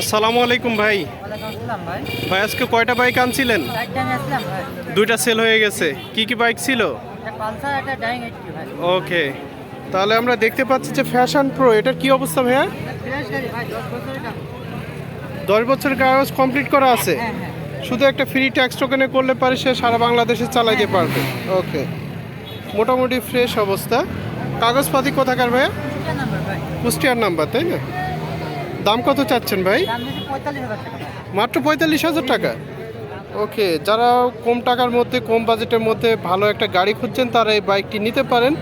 আসসালামু আলাইকুম ভাই। ভাই। আজকে কয়টা বাইক আনছিলেন? দুইটা সেল হয়ে গেছে। কি কি বাইক ছিল? ওকে। তাহলে আমরা দেখতে পাচ্ছি যে ফ্যাশন প্রো এটার কি অবস্থা ভাইয়া? দশ বছরের কাগজ কমপ্লিট করা আছে? হ্যাঁ হ্যাঁ। শুধু একটা ফ্রি ট্যাক্স টোকেনে করলে পারে সে সারা বাংলাদেশে চালাইতে পারবে। ওকে। মোটামুটি ফ্রেশ অবস্থা। কাগজপাতি কোথাকার ভাইয়া? কুষ্টিয়ার নাম্বার তাই না? দাম কত চাচ্ছেন ভাই। মাত্র পঁয়তাল্লিশ হাজার টাকা? ওকে যারা কম টাকার মধ্যে কম বাজেটের মধ্যে ভালো একটা গাড়ি খুঁজছেন তারা এই বাইকটি নিতে পারেন।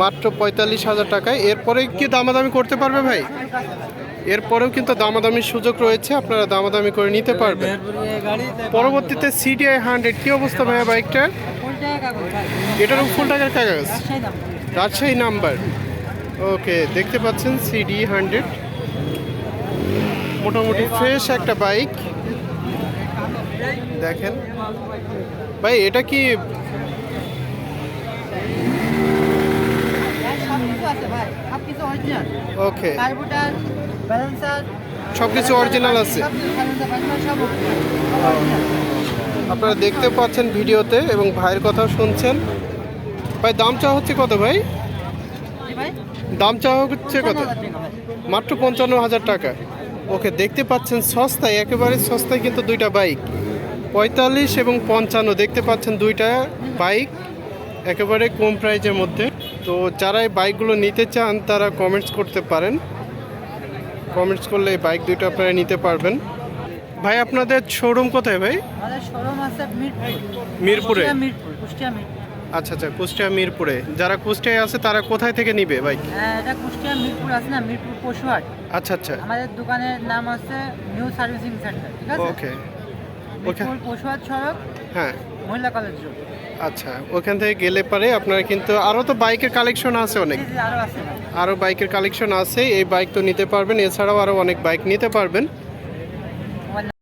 মাত্র পঁয়তাল্লিশ হাজার টাকায়। এরপরে কি দামাদামি করতে পারবে ভাই। এরপরেও কিন্তু দামাদামির সুযোগ রয়েছে আপনারা দামাদামি করে নিতে পারবেন। পরবর্তীতে সিডিআই হান্ড্রেড কী অবস্থা ভাইয়া বাইকটার এটারও ফুল টাকার কাগজ? রাজশাহী নাম্বার। ওকে দেখতে পাচ্ছেন সিডি হান্ড্রেড মোটামুটি ফ্রেশ একটা বাইক। দেখেন। ভাই এটা কি ওকে। কার্বোটার সব কিছু অরিজিনাল আছে। আপনারা দেখতে পাচ্ছেন ভিডিওতে এবং ভাইয়ের কথাও শুনছেন। ভাই দাম চাওয়া হচ্ছে কত ভাই? দাম চাওয়া হচ্ছে কত? 55,000 টাকা ভাই। মাত্র পঞ্চান্ন হাজার টাকা। ওকে দেখতে পাচ্ছেন সস্তায় একেবারে সস্তায় কিন্তু দুইটা বাইক। পঁয়তাল্লিশ এবং পঞ্চান্ন দেখতে পাচ্ছেন দুইটা বাইক একেবারে কম প্রাইজের মধ্যে। তো যারা এই বাইকগুলো নিতে চান তারা কমেন্টস করতে পারেন। কমেন্টস করলে এই বাইক দুইটা আপনারা নিতে পারবেন। ভাই আপনাদের শোরুম কোথায় ভাই? আমাদের শোরুম আছে মিরপুর। মিরপুরে। আচ্ছা আচ্ছা কুষ্টিয়া মিরপুরে। যারা কুষ্টিয়ায় আছে তারা কোথায় থেকে নিবে বাইক? হ্যাঁ এটা কুষ্টিয়া মিরপুর আছে না মিরপুর পশুহাট। আচ্ছা আচ্ছা। আমাদের দোকানের নাম আছে নিউ সার্ভিসিং সেন্টার ঠিক আছে? ওকে। ওকে পশুহাট সড়ক হ্যাঁ। মহিলা কলেজ রোড। আচ্ছা ওখান থেকে গেলে পারে আপনারা কিন্তু আরও তো বাইকের কালেকশন আছে অনেক। আরও বাইকের কালেকশন আছে এই বাইক তো নিতে পারবেন এছাড়াও আরও অনেক বাইক নিতে পারবেন।